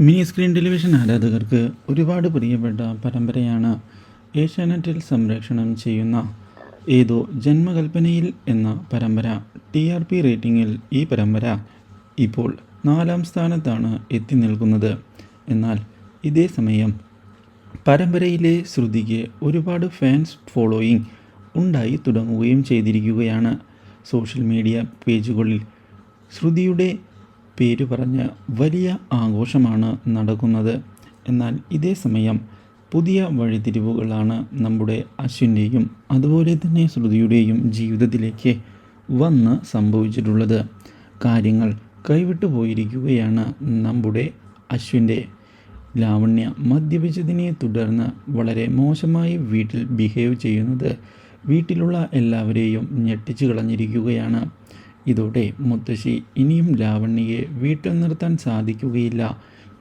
Mini screen television ആരാധകർക്ക് ഒരുപാട് പ്രിയപ്പെട്ട പരമ്പരയാണ് ഏഷ്യാനെറ്റിൽ സംരക്ഷണം ചെയ്യുന്ന ഏതോ ജന്മകൽപ്പനയിൽ എന്ന പരമ്പര. ടി ആർ പി റേറ്റിംഗിൽ ഈ പരമ്പര ഇപ്പോൾ നാലാം സ്ഥാനത്താണ് എത്തി നിൽക്കുന്നത്. എന്നാൽ ഇതേ സമയം പരമ്പരയിലെ ശ്രുതിക്ക് ഒരുപാട് ഫാൻസ് ഫോളോയിങ് ഉണ്ടായി തുടങ്ങുകയും ചെയ്തിരിക്കുകയാണ്. സോഷ്യൽ മീഡിയ പേജുകളിൽ ശ്രുതിയുടെ പേര് പറഞ്ഞ് വലിയ ആഘോഷമാണ് നടക്കുന്നത്. എന്നാൽ ഇതേ സമയം പുതിയ വഴിതിരിവുകളാണ് നമ്മുടെ അശ്വിന്റെയും അതുപോലെ തന്നെ ശ്രുതിയുടെയും ജീവിതത്തിലേക്ക് വന്ന് സംഭവിച്ചിട്ടുള്ളത്. കാര്യങ്ങൾ കൈവിട്ടു പോയിരിക്കുകയാണ് നമ്മുടെ അശ്വിന്റെ. ലാവണ്യ മദ്യപിച്ചതിനെ തുടർന്ന് വളരെ മോശമായി വീട്ടിൽ ബിഹേവ് ചെയ്യുന്നത് വീട്ടിലുള്ള എല്ലാവരെയും ഞെട്ടിച്ചു കളഞ്ഞിരിക്കുകയാണ്. ഇതോടെ മുത്തശ്ശി ഇനിയും ലാവണ്യയെ വീട്ടിൽ നിർത്താൻ സാധിക്കുകയില്ല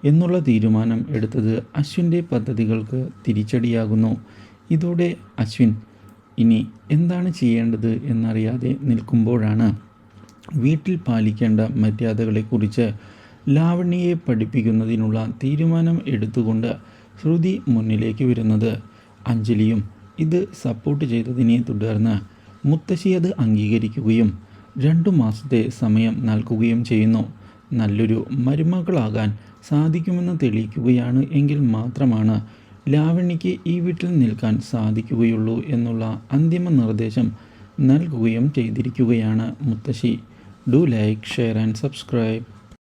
എന്നുള്ള തീരുമാനം എടുത്തത് അശ്വിന്റെ പദ്ധതികൾക്ക് തിരിച്ചടിയാകുന്നു. ഇതോടെ അശ്വിൻ ഇനി എന്താണ് ചെയ്യേണ്ടത് എന്നറിയാതെ നിൽക്കുമ്പോഴാണ് വീട്ടിൽ പാലിക്കേണ്ട മര്യാദകളെക്കുറിച്ച് ലാവണ്യയെ പഠിപ്പിക്കുന്നതിനുള്ള തീരുമാനം എടുത്തുകൊണ്ട് ശ്രുതി മുന്നിലേക്ക് വരുന്നത്. അഞ്ജലിയും ഇത് സപ്പോർട്ട് ചെയ്തതിനെ തുടർന്ന് മുത്തശ്ശി അത് അംഗീകരിക്കുകയും രണ്ടു മാസത്തെ സമയം നൽകുകയും ചെയ്യുന്നു. നല്ലൊരു മരുമകളാകാൻ സാധിക്കുമെന്ന് തെളിയിക്കുകയാണ് എങ്കിൽ മാത്രമാണ് ലാവണ്യയ്ക്ക് ഈ വീട്ടിൽ നിൽക്കാൻ സാധിക്കുകയുള്ളൂ എന്നുള്ള അന്തിമ നിർദ്ദേശം നൽകുകയും ചെയ്തിരിക്കുകയാണ് മുത്തശ്ശി. Do like share and subscribe.